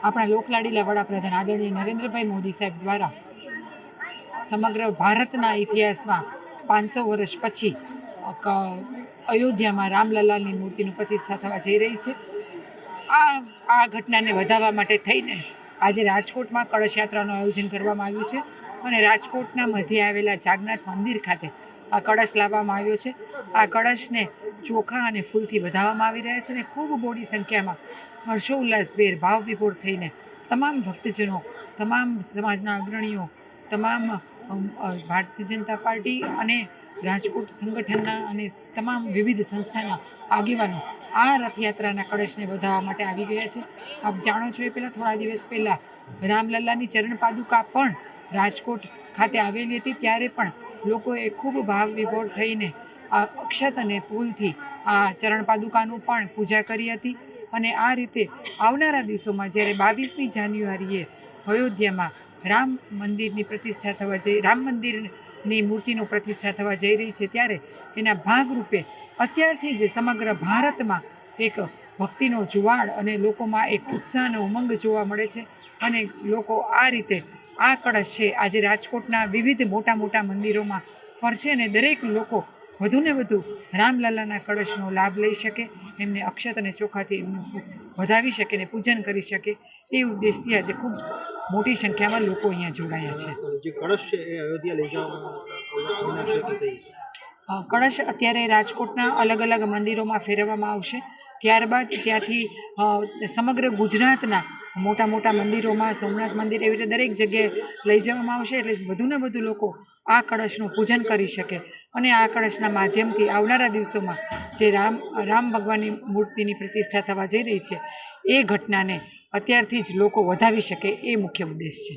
આપણા લોકલાડીલા વડાપ્રધાન આદરણીય નરેન્દ્રભાઈ મોદી સાહેબ દ્વારા સમગ્ર ભારતના ઇતિહાસમાં પાંચસો વર્ષ પછી અયોધ્યામાં રામલલાની મૂર્તિનું પ્રતિષ્ઠા થવા જઈ રહી છે. આ આ ઘટનાને વધારવા માટે થઈને આજે રાજકોટમાં કળશ યાત્રાનું આયોજન કરવામાં આવ્યું છે અને રાજકોટના મધ્યે આવેલા જાગનાથ મંદિર ખાતે આ કળશ લાવવામાં આવ્યો છે. આ કળશને ચોખા અને ફૂલથી વધાવવામાં આવી રહ્યા છે અને ખૂબ મોટી સંખ્યામાં હર્ષોલ્લાસભેર ભાવ વિભોર થઈને તમામ ભક્તજનો, તમામ સમાજના અગ્રણીઓ, તમામ ભારતીય જનતા પાર્ટી અને રાજકોટ સંગઠનના અને તમામ વિવિધ સંસ્થાના આગેવાનો આ રથયાત્રાના કળશને વધાવવા માટે આવી ગયા છે. આપ જાણો છો એ પહેલાં થોડા દિવસ પહેલાં રામલલ્લાની ચરણ પાદુકા પણ રાજકોટ ખાતે આવેલી હતી. ત્યારે પણ લોકોએ ખૂબ ભાવ વિભોર થઈને આ અક્ષત અને ફૂલથી આ ચરણ પાદુકાનું પણ પૂજા કરી હતી અને આ રીતે આવનારા દિવસોમાં જ્યારે બાવીસમી જાન્યુઆરીએ અયોધ્યામાં રામ મંદિરની પ્રતિષ્ઠા થવા જઈ, રામ મંદિરની મૂર્તિનું પ્રતિષ્ઠા થવા જઈ રહી છે, ત્યારે એના ભાગરૂપે અત્યારથી જ સમગ્ર ભારતમાં એક ભક્તિનો જુવાળ અને લોકોમાં એક ઉત્સાહ અને ઉમંગ જોવા મળે છે અને લોકો આ રીતે આ કળશ છે. આજે રાજકોટના વિવિધ મોટા મોટા મંદિરોમાં ફરશે અને દરેક લોકો વધુને વધુ રામલાલાના કળશનો લાભ લઈ શકે એમને અક્ષત અને ચોખાથી એમનું વધાવી શકે ને પૂજન કરી શકે એ ઉદ્દેશથી આજે ખૂબ મોટી સંખ્યામાં લોકો અહીંયા જોડાયા છે. કળશ છે એ અયોધ્યા લઈ જવામાં આવનાર છે કે કઈ અ, કળશ અત્યારે રાજકોટના અલગ અલગ મંદિરોમાં ફેરવવામાં આવશે. ત્યારબાદ ત્યાંથી સમગ્ર ગુજરાતના મોટા મોટા મંદિરોમાં, સોમનાથ મંદિર એવી રીતે દરેક જગ્યાએ લઈ જવામાં આવશે એટલે વધુને વધુ લોકો આ કળશનું પૂજન કરી શકે. અને આ કળશના માધ્યમથી આવનારા દિવસોમાં જે રામ રામ ભગવાનની મૂર્તિની પ્રતિષ્ઠા થવા જઈ રહી છે, એ ઘટનાને અત્યારથી જ લોકો વધાવી શકે એ મુખ્ય ઉદ્દેશ છે.